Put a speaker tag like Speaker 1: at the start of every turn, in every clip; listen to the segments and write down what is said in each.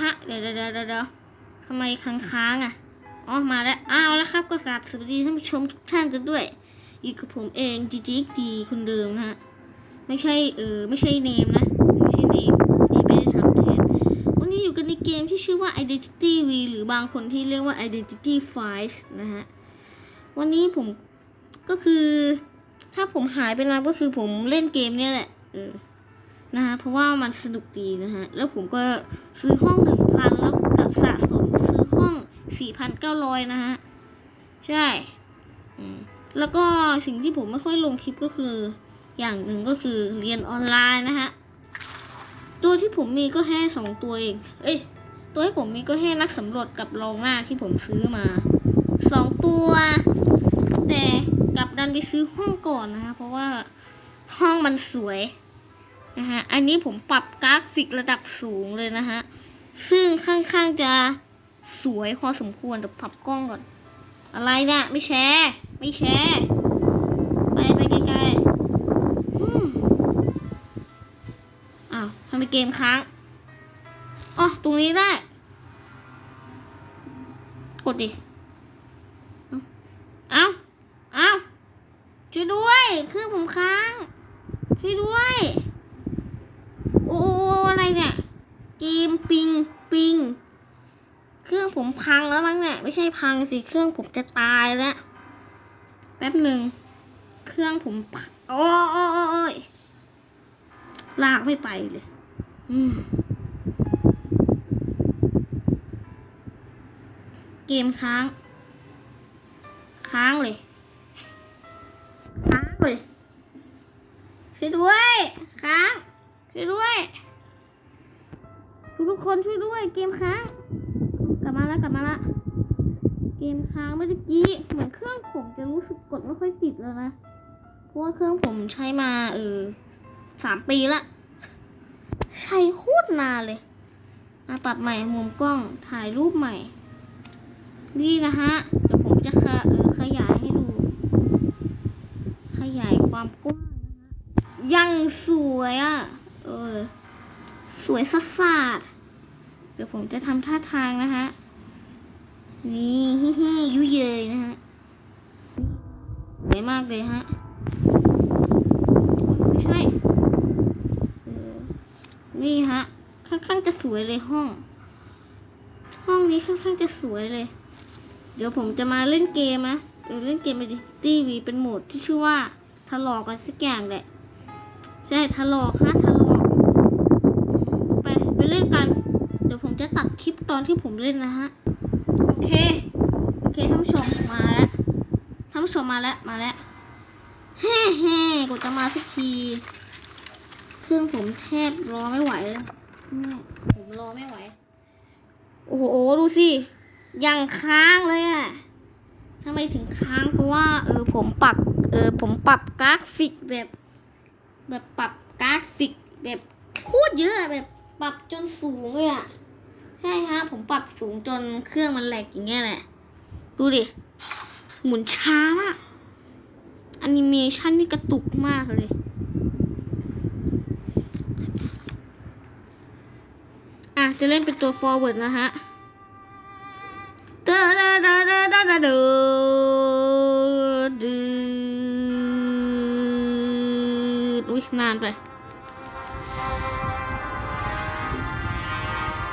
Speaker 1: ฮะเดี๋ยวเดี๋ยวเดี๋ยวเดี๋ยวทำไมค้างค้างๆอะ อ๋อ มาแล้ว อ้าวแล้วครับ ก็กราบสวัสดีท่านผู้ชมทุกท่านกันด้วย อยู่กับผมเองจีจีดีคนเดิมนะฮะ ไม่ใช่เออไม่ใช่เนมนะ ไม่ใช่เนมเนมไม่ได้ทำแทน วันนี้อยู่กันในเกมที่ชื่อว่า Identity V หรือบางคนที่เรียกว่า Identity Files นะฮะ วันนี้ผมก็คือ ถ้าผมหายไปนานก็คือผมเล่นเกมเนี่ยแหละ เออ นะฮะเพราะว่ามันสนุกดีนะฮะแล้วผมก็ซื้อห้องหนึ่งพันแล้วกับสะสมซื้อห้องสี่พันเก้าร้อยนะฮะใช่แล้วก็สิ่งที่ผมไม่ค่อยลงคลิปก็คือ อย่างหนึ่งก็คือเรียนออนไลน์นะฮะตัวที่ผมมีก็แค่สองตัวเอง เอ้ยตัวที่ผมมีก็แค่นักสำรวจกับรองหน้าที่ผมซื้อมาสองตัว แต่กลับดันไปซื้อห้องก่อนนะคะเพราะว่าห้องมันสวย นะฮะ อันนี้ผมปรับกราฟิกระดับสูงเลยนะฮะ ซึ่งค่อนข้างจะสวยพอสมควรเดี๋ยวปรับกล้องก่อน อะไรเนี่ยไม่แชร์ ไม่แชร์ ไปไปไกลๆอ้าวทำไมเกมค้างอ๋อตรงนี้ได้ กดดิ เอาเอาช่วยด้วย เครื่องผมค้าง ช่วยด้วย โอ้อะไรเนี่ย เกมปิงปิง เครื่องผมพังแล้วมั้งเนี่ยไม่ใช่พังสิ เครื่องผมจะตายแล้ว แป๊บหนึ่ง เครื่องผม โอ้โอ้โอ้โอ้ยลากไม่ไปเลย อืมเกมค้าง ค้างเลย ค้างเลยช่วยด้วย ค้างช่วยด้วย ทุกทุกๆคนช่วยด้วย เกมค้าง กลับมาแล้วกลับมาละ เกมค้างเมื่อกี้ เหมือนเครื่องผมจะรู้สึกกดไม่ค่อยติดแล้วนะ เพราะว่าเครื่องผมใช้มาเออสามปีละ ใช้โคตรนานเลยมาปรับใหม่มุมกล้องถ่ายรูปใหม่ นี่นะฮะเดี๋ยวผมจะขเออขยายให้ดู ขยายความกว้างนะฮะยังสวยอะ เออ สวยสัสาดเดี๋ยวผมจะทำท่าทางนะฮะ นี่ฮิฮิยุเยยนะฮะสวยมากเลยฮะ ไม่ใช่เออนี่ฮะ ค่อนข้างจะสวยเลยห้อง ห้องนี้ค่อนข้างจะสวยเลย เดี๋ยวผมจะมาเล่นเกมนะเออเล่นเกมในทีวีเป็นโหมดที่ชื่อว่าทะลอกกันสักอย่างแหละ ใช่ทะลอกฮะทะลอกไปไปเล่นกัน เดี๋ยวผม จะตัดคลิปตอนที่ผมเล่นนะฮะ โอเค โอเคท่านผู้ชมมาแล้ว ท่านผู้ชมมาแล้ว มาแล้วแฮ่แฮ่กว่าจะมาสักที เครื่องผมแทบรอไม่ไหวแล้วไม่ผมรอไม่ไหว โอ้โห ดูสิ ยังค้างเลยอะทำไมถึงค้าง เพราะว่า เออ ผมปรับ เออ ผมปรับกราฟิกแบบ แบบปรับกราฟิกแบบโคตรเยอะอะแบบปรับจนสูงเลยอะ ใช่ฮะ ผมปรับสูงจนเครื่องมันแหลกอย่างเงี้ยแหละ ดูดิ หมุนช้ามากแอนิเมชันนี่กระตุกมากเลย อะ จะเล่นเป็นตัว forward นะฮะดาดาดาดาดาดาดูดูอุ้ยนานไป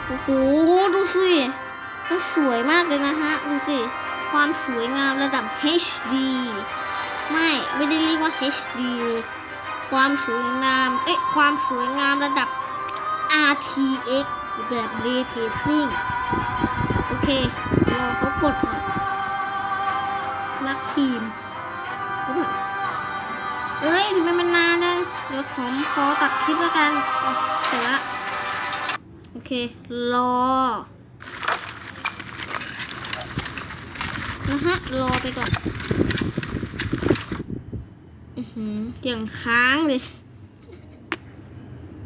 Speaker 1: โอ้โหดูสิมันสวยมากเลยนะฮะ ดูสิ ความสวยงามระดับ HD ไม่ ไม่ได้เรียกว่า HD เลยความสวยงาม เอ๊ะ ความสวยงามระดับ RTX แบบ Ray Tracing โอเค รอเขากดก่อนรักทีม เอ้ยทำไมมันนานจังเดี๋ยวผมขอตัดคลิปแล้วกันอะเสร็จละโอ เค รอ นะฮะ รอไปก่อนอือหืออย่างค้างเลย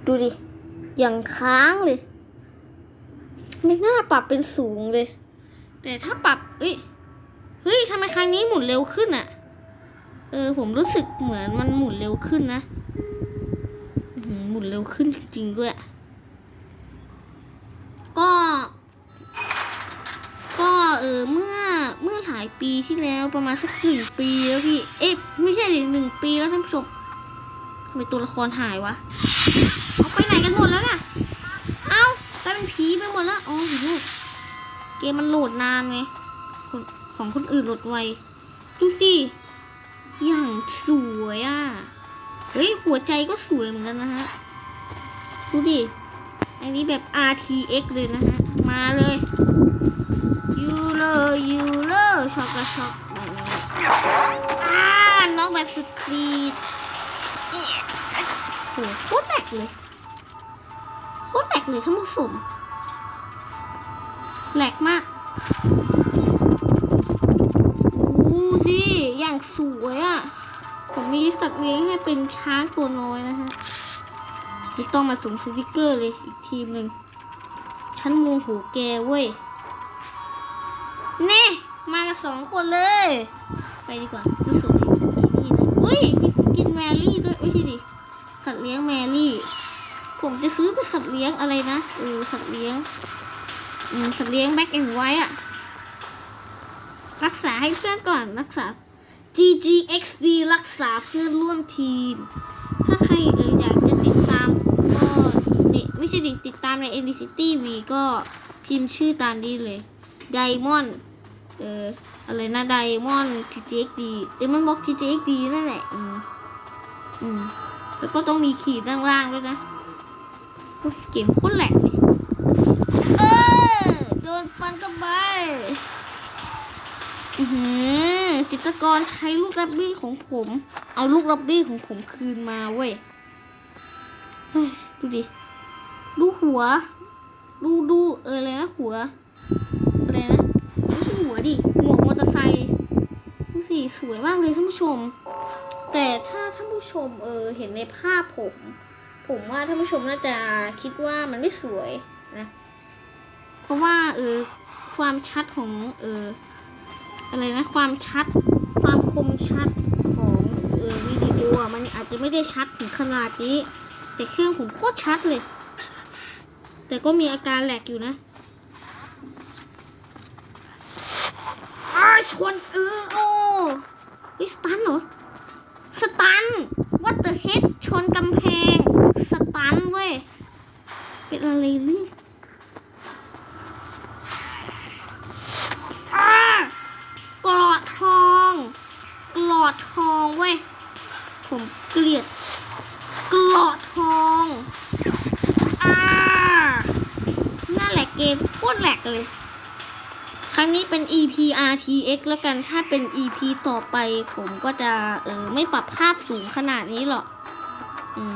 Speaker 1: ดูดิ อย่างค้างเลยไม่น่าปรับเป็นสูงเลย แต่ถ้าปรับ เอ้ย เฮ้ยทำไมครั้งนี้หมุนเร็วขึ้นอะเออ ผมรู้สึกเหมือนมันหมุนเร็วขึ้นนะอื้อหือหมุนเร็วขึ้นจริงๆด้วย ก็ เออเมื่อเมื่อหลายปีที่แล้วประมาณสักหนึ่งปีแล้วพี่ เอ๊ะไม่ใช่หนึ่งปีแล้วท่านผู้ชมทำไมตัวละครหายวะเอาไปไหนกันหมดแล้วน่ะ เอ้ากลายเป็นผีไปหมดแล้วอ๋ออยู่นู่นเกมมันโหลดนานไงคนของคนอื่นโหลดไวดูสิอย่างสวยอะ เฮ้ย หัวใจก็สวยเหมือนกันนะฮะ ดูดิ อันนี้แบบ RTX เลยนะฮะ มาเลย เลยูเลช็อกกช็อกแบบนี้อ่าน้องแบบสุดคลีดโหโคตรแหลกเลยโคตรแหลกเลยท่านผู้ชมแหลกมากดูสิอย่างสวยอะ ผมมีสัตว์เลี้ยงให้เป็นช้างตัวน้อยนะฮะไม่ต้องมาส่งสติกเกอร์เลยอีกทีหนึ่งฉันโมโหแกเว้ย มาสองคนเลย ไปดีกว่าที่สุดเลยนี่นะอุ้ยมีสกินแมรี่ด้วยไม่ใช่ดิสัตว์เลี้ยงแมรี่ ผมจะซื้อเป็นสัตว์เลี้ยงอะไรนะเออสัตว์เลี้ยงอืมสัตว์เลี้ยงแบ็กแอนไว้อะรักษาให้เพื่อนก่อนรักษา GGXD รักษาเพื่อนร่วมทีม ถ้าใครเอออยากจะติดตามผมก็นี่ไม่ใช่ดิติดตามใน n d c t v ก็พิมพ์ชื่อตามนี้เลย Diamond เอออะไรนะ Diamond GGXD Diamond Box GGXD นั่นแหละอืมอืมแล้วก็ต้องมีขีดด้านล่างด้วยนะโอ้ยเกมโคตรแหลกเลยเออโดนฟันกับใบอือหือจิตกรใช้ลูกรับบี้ของผม เอาลูกรับบี้ของผมคืนมาเว้ยเฮ้ดูดิ ดูหัว ดูดูเอออะไรนะหัว ดิหมวกมอเตอร์ไซค์ดูสิสวยมากเลยท่านผู้ชม แต่ถ้าท่านผู้ชมเออเห็นในภาพผม ผมว่าท่านผู้ชมน่าจะคิดว่ามันไม่สวยนะ เพราะว่าเออความชัดของเอออะไรนะความชัด ความคมชัดของเออวิดีโออะมันอาจจะไม่ได้ชัดถึงขนาดนี้ แต่เครื่องผมโคตรชัดเลย แต่ก็มีอาการแหลกอยู่นะอ้าย ชนเออโอ้ไอสตันเหรอ สตัน what the heck ชนกำแพง สตันเว้ย เป็นอะไรเนี่ยอ้ากรอดทองกรอดทองเว้ย ผมเกลียดกรอดทองอ่านั่นแหละเกมโคตรแหลกเลยค รั้งนี้เป็น EP RTX แล้วกันถ้าเป็น EP ต่อไปผมก็จะเออไม่ปรับภาพสูงขนาดนี้หรอกอืม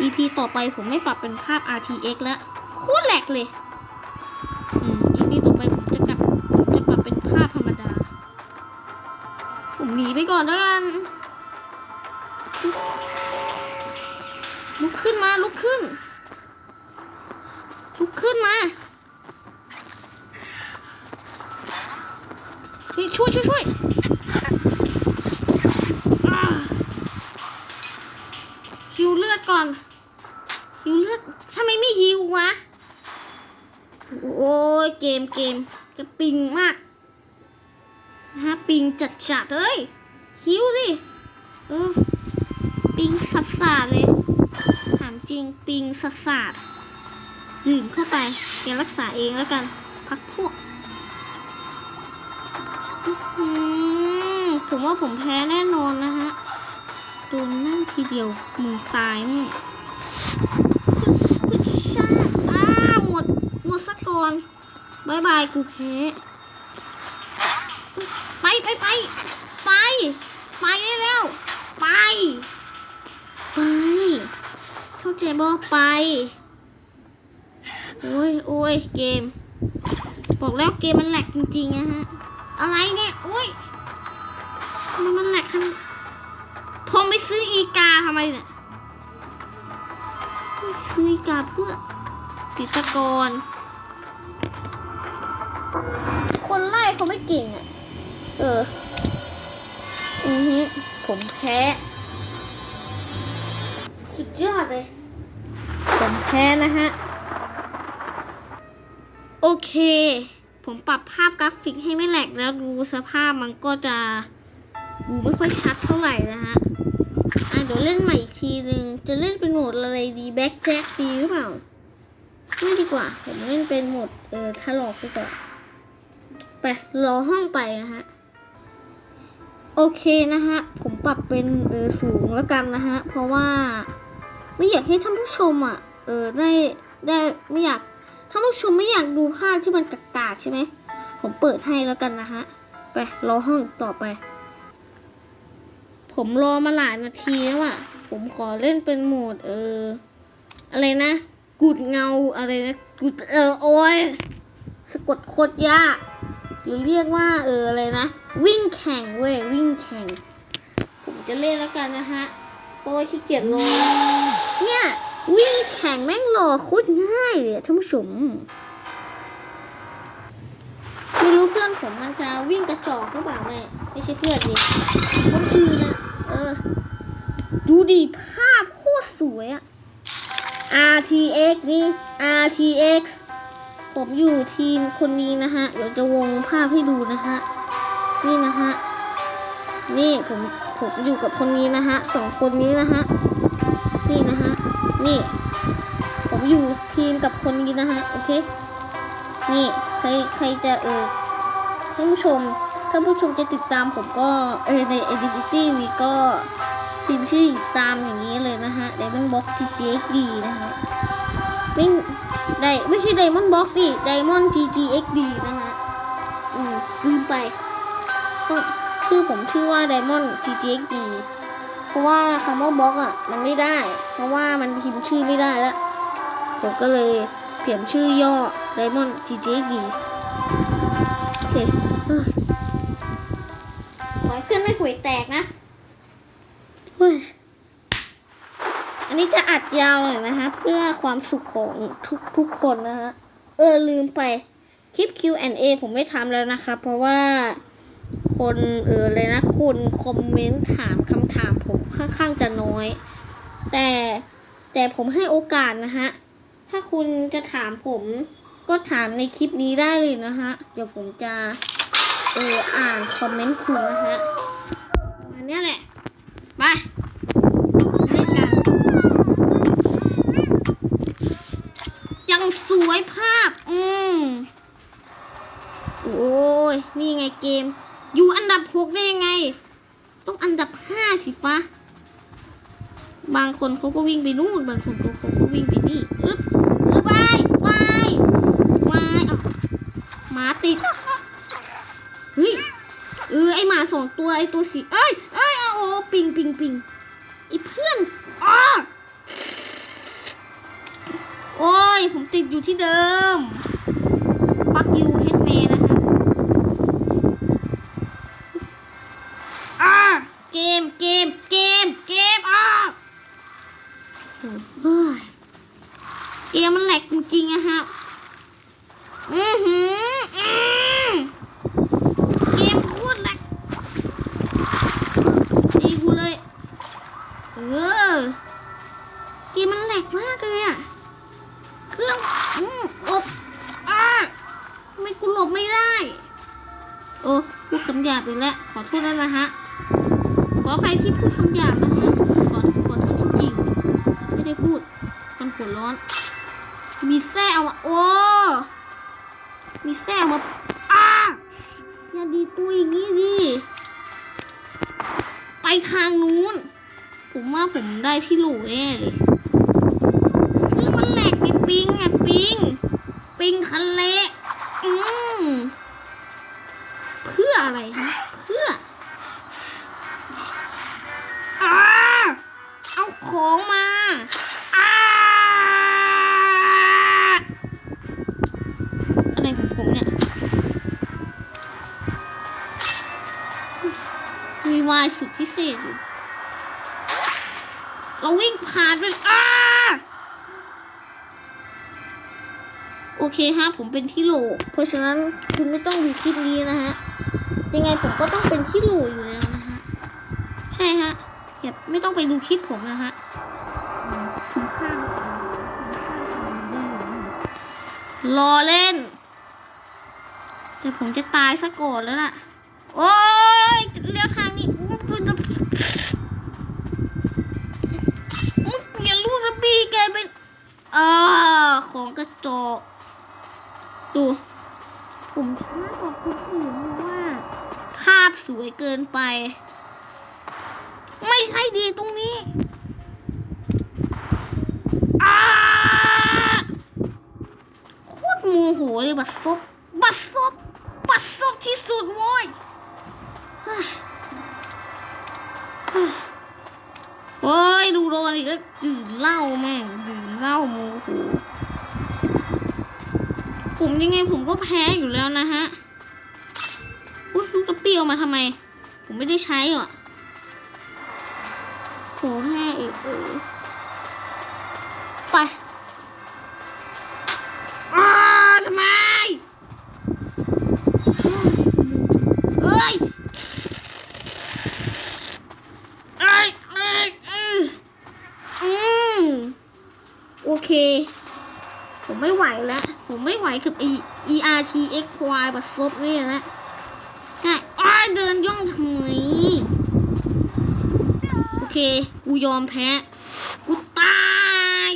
Speaker 1: EP ต่อไปผมไม่ปรับเป็นภาพ RTX แล้วโคตรแหลกเลยอืม EP ต่อไปผมจะกลับจะปรับเป็นภาพธรรมดา ผมหนีไปก่อนแล้วกันลุกขึ้นมาลุกขึ้นลุกขึ้นมา เฮ้ยช่วยช่วยช่วยฮิวเลือดก่อนฮิวเลือดทำไมไม่ฮิววะ โอ้ยเกมเกมกระปิงมากนะฮะปิงจัดจัดๆเลยฮิวสิเออปิงสัสสาดเลยถามจริงปิงสัสสาดดื่มเข้าไปแกรักษาเองแล้วกัน พักพวก อื้อหือผมว่าผมแพ้แน่นอนนะฮะโดนนั่งทีเดียวมึงตายแน่พึ่ชาติอ้าหมด หมดสักก่อนบายบายกูแพ้ ไปไปไปไป ไปได้แล้ว ไป ไป เข้าใจบอกไป โอ้ยโอ้ยเกม บอกแล้วเกมมันแหลกจริงๆนะฮะ อะไรเนี่ยโอ้ยทำไมมันแหลกขนาดผมไปซื้ออีกาทำไมเนี่ยซื้ออีกาเพื่อติตะกอนคนไล่เขาไม่เก่งอะ เออ อือฮึผมแพ้ สุดยอดเลย ผมแพ้นะฮะ โอเค ผมปรับภาพกราฟิกให้ไม่แหลกแล้วดูสภาพมันก็จะดูไม่ค่อยชัดเท่าไหร่นะฮะ อะเดี๋ยวเล่นใหม่อีกทีหนึ่งจะเล่นเป็นโหมดอะไรดีแบ็กแจ็คดีหรือเปล่า ไม่ดีกว่า ผมเล่นเป็นโหมดเออทะลอกดีกว่าไปรอห้องไปนะฮะ โอเคนะฮะ ผมปรับเป็นเออสูงแล้วกันนะฮะ เพราะว่า ไม่อยากให้ท่านผู้ชมอะ เออได้ได้ไม่อยาก ท่าผู้ชมไม่อยากดูภาพที่มันกากๆใช่ไหม ผมเปิดให้แล้วกันนะฮะ ไปรอห้องต่อไป ผมรอมาหลายนาทีแล้วอะผมขอเล่นเป็นโหมด เออ อะไรนะกูดเงาอะไรนะกูดเออโอ้ยสะกดโคตรยาก หรือเรียกว่า เอออะไรนะ วิ่งแข่งเว้ยวิ่งแข่ง ผมจะเล่นแล้วกันนะฮะเพราะว่าขี้เกียจรอเนี่ย วิ่งแข่งแม่งรอโคตรง่ายเลยอะท่านผู้ชมไม่รู้เพื่อนผมมันจะวิ่งกระจอกหรือเปล่าแม่ไม่ใช่เพื่อนดิคนอื่นอะเออ ดูดิภาพโคตรสวยอะ RTX นี่ RTX ผมอยู่ทีมคนนี้นะฮะ เดี๋ยวจะวงภาพให้ดูนะฮะ นี่นะฮะ นี่ผมผมอยู่กับคนนี้นะฮะสองคนนี้นะฮะนี่นะฮะ นี่ ผมอยู่ทีมกับคนนี้นะฮะ โอเค นี่ใครใครจะเออท่านผู้ชมท่านผู้ชมจะติดตามผมก็เออใน Identity วีก็พิมพ์ชื่อตามอย่างนี้เลยนะฮะ Diamond Box GGXD นะฮะไม่ได้ไม่ใช่ Diamond Box ดิ Diamond GGXD นะฮะ อืมลืมไปต้องชื่อผมชื่อว่า Diamond GGXD เพ ราะว่าคำว่าบล็อกอะมันไม่ได้ เพราะว่ามันพิมพ์ชื่อไม่ได้แล้วผมก็เลยเปลี่ยนชื่อย่อ Diamond GGXD โอเคเอ้ยขอให้เพื่อนไม่หวยแตกนะเฮ้ยอันนี้จะอัดยาวหน่อยนะคะ เพื่อความสุขของทุกทุกคนนะฮะเออลืมไป คลิป Q&A ผมไม่ทำแล้วนะครับเพราะว่าคนเอออะไรนะคนคอมเมนต์ถามคำถามผม ค่อนข้างจะน้อย แต่แต่ผมให้โอกาสนะฮะ ถ้าคุณจะถามผมก็ถามในคลิปนี้ได้เลยนะฮะ เดี๋ยวผมจะเอออ่านคอมเมนต์คุณนะฮะอันนี้แหละ ไปเล่นกัน ยังสวยภาพ อืมโอ้ย นี่ไงเกม อยู่อันดับหกได้ยังไง ต้องอันดับห้าสิฟ้า บางคนเขาก็วิ่งไปนู่นบางคนเขาเขาก็วิ่งไปนี่อึ๊บอึ๊บวายวายวายเอาหมาติดเฮ้ยเออไอหมาสองตัวไอตัวสีเอ้ยเอ้ยอาโอ้ปิงปิงปิงไอเพื่อนอ้าโอ้ยผมติดอยู่ที่เดิม ฟักยู นะฮะ ขออภัยที่พูดคำหยาบนะฮะขอขอโทษจริงๆไม่ได้พูดมันหัวร้อน มีแส้เอามาโอ้ มีแส้เอามาอ้าอย่าดีตัวอย่างนี้ดิ ไปทางนู้น ผมว่าผมได้ที่หลแน่เลย คือมันแหลกในปิงอะปิง ปิงทะเลอืมเพื่ออะไรฮะ เราวิ่งผ่านไปอ้าโอเคฮะผมเป็นที่โหล เพราะฉะนั้นคุณไม่ต้องดูคลิปนี้นะฮะ ยังไงผมก็ต้องเป็นที่โหลอยู่แล้วนะฮะ ใช่ฮะอย่าไม่ต้องไปดูคลิปผมนะฮะถึงข้างรอเล่น แต่ผมจะตายซะก่อนแล้วล่ะ โอ้ยเลี้ยว ของกระจกดูผมช้ากว่าคนอื่นเพราะว่าภาพสวยเกินไป ไม่ใช่ดีตรงนี้อาโคตรโมโหเลยบัดซบบัดซบบัดซบที่สุดโว้ยเฮ้ยเฮ้ยโอ้ยดูโดนอีกแล้วดื่มเหล้าแม่งดื่มเหล้าโมโห ผมยังไงผมก็แพ้อยู่แล้วนะฮะอุ้ยลูกตะเปียวมาทำไม ผมไม่ได้ใช้หรอขอแห้เออเออไปอ้าทำไมเอ้ยเอ้ยเอ้ยอ้ยอืมโอเค ไม่ไหวแล้ว ผมไม่ไหวกับไอ E R T X Y บัดซบเนี่ยนะใช่อ้ายเดินย่องทำไมโอเค กูยอมแพ้ กูตาย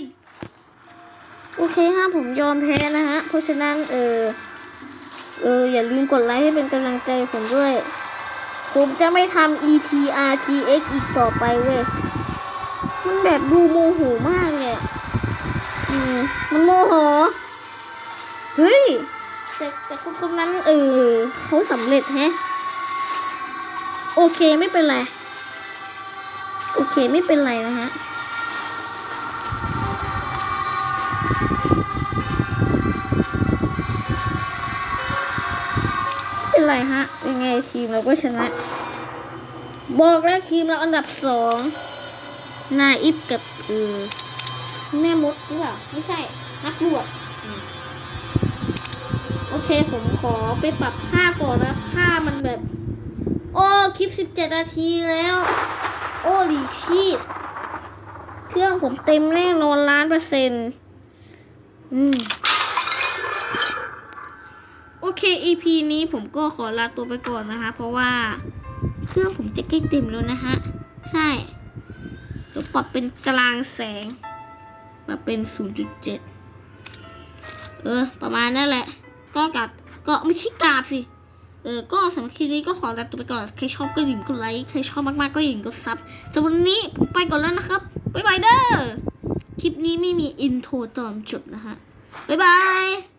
Speaker 1: โอเคฮะผมยอมแพ้นะฮะ เพราะฉะนั้น เออ เออ อย่าลืมกดไลค์ให้เป็นกำลังใจผมด้วย ผมจะไม่ทำ E P R T X อีกต่อไปเว้ย มันแบบดูโมโหมากเนี่ย มมันโมโห เฮ้ย แต่แต่คนคนนั้นเออเขาสำเร็จแฮะ โอเคไม่เป็นไร โอเคไม่เป็นไรนะฮะไม่เป็นไรฮะ ยังไงทีมเราก็ชนะ บอกแล้วทีมเราอันดับสองนาอิฟกับเออ แม่มดหรือเปล่าไม่ใช่ นักบวชอืมโอเคผมขอไปปรับค่าก่อนนะค่ามันแบบ โอ้ คลิป17นาทีแล้ว โอ้ลีชีสเครื่องผมเต็มแน่นอนล้านเปอร์เซ็นต์อืมโอเค EP นี้ผมก็ขอลาตัวไปก่อนนะคะ เพราะว่าเครื่องผมจะใกล้เต็มแล้วนะฮะ ใช่เดี๋ยวปรับเป็นกลางแสง มาเป็น 0.7 เออ ประมาณนั่นแหละ ก็กลับก็ไม่ใช่กราบสิ เออ ก็สำหรับคลิปนี้ก็ขอลาตัวไปก่อน ใครชอบก็อย่าลืมกดไลค์ ใครชอบมากๆก็อย่งกดซับสำหรับวันนี้ผมไปก่อนแล้วนะครับ บ๊ายบายเด้อ คลิปนี้ไม่มีอินโทรตอนจบนะฮะ บ๊ายบาย